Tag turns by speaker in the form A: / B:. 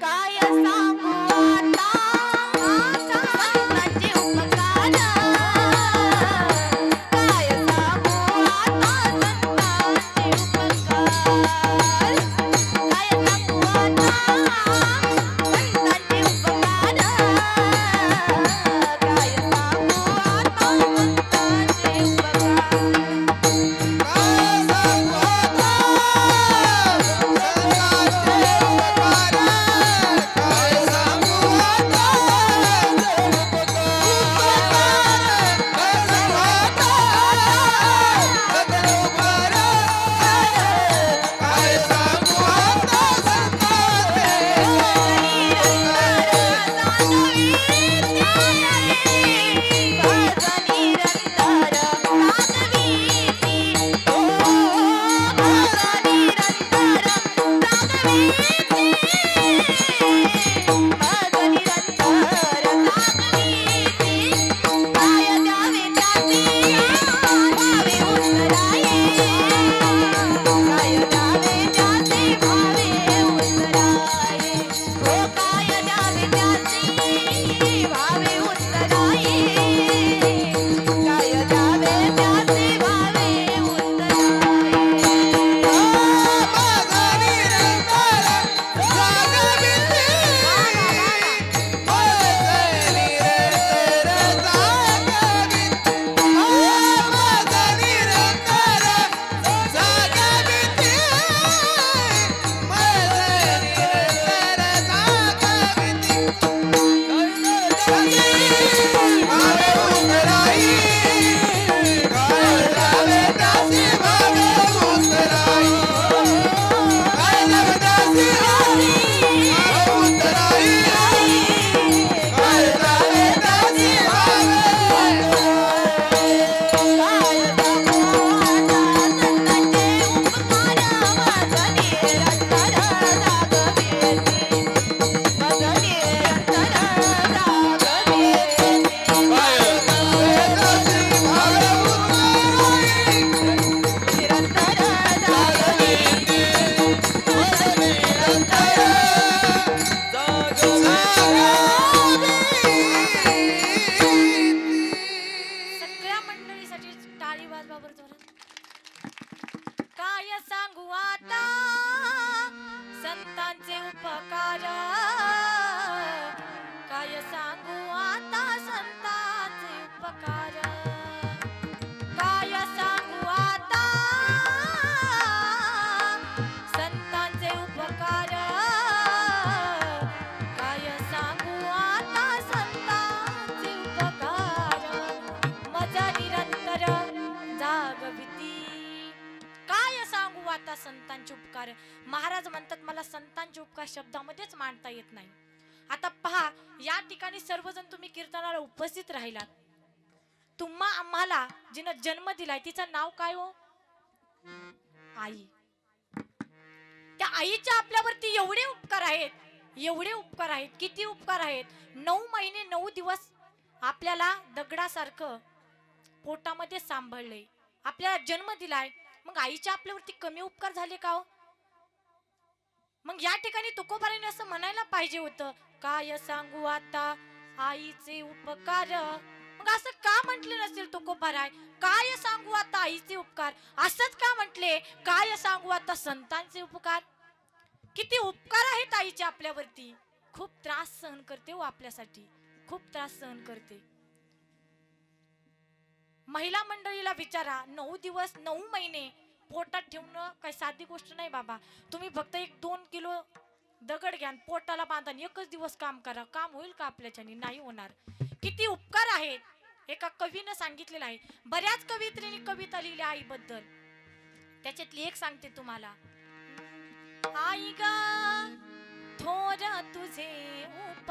A: काय வாவே உத்தராயே संतांचे उपकार. काय सांगू आता संतांचे उपकार. काय सांगू आता संतांचे उपकार. काय सांगू आता संतांचे उपकार. मजा निरंतर जागविती. सांगू आता संतांचे उपकार. महाराज म्हणतात मला संतांचे उपकार शब्दामध्येच मांडता येत नाही. आता पहा या ठिकाणी सर्वजण तुम्ही कीर्तनाला उपस्थित राहिलात. तुम्हा आम्हाला जिनं जन्म दिलाय तिचं नाव काय हो? आई. त्या आईच्या आपल्यावरती एवढे उपकार आहेत एवढे उपकार आहेत किती उपकार आहेत. नऊ महिने नऊ दिवस आपल्याला दगडासारखं पोटामध्ये सांभाळलंय. आपल्याला जन्म दिलाय मग आईच्या आपल्यावरती कमी उपकार झाले का हो? मग या ठिकाणी तुकोबाराने असं म्हणायला पाहिजे होतं काय सांगू आता? आईचे उपकार. मग असं का म्हटले नसेल तुकोबाराय? काय सांगू आता आईचे उपकार? असंच का म्हटले? काय सांगू आता संतांचे उपकार? किती उपकार आहेत आईचे आपल्यावरती. खूप त्रास सहन करते हो आपल्यासाठी. खूप त्रास सहन करते. महिला मंडळीला विचारा नऊ दिवस नऊ महिने पोटात ठेवणं काही साधी गोष्ट नाही बाबा. तुम्ही फक्त एक दोन किलो दगड घ्या पोटाला बांधा एकच दिवस काम करा. काम होईल का आपल्याच्याने? नाही होणार. किती उपकार आहेत. एका कवीनं सांगितलेलं आहे. बऱ्याच कवित्रीने कविता लिहिल्या आईबद्दल. त्याच्यातली एक सांगते तुम्हाला. आई गा थोर तुझे उप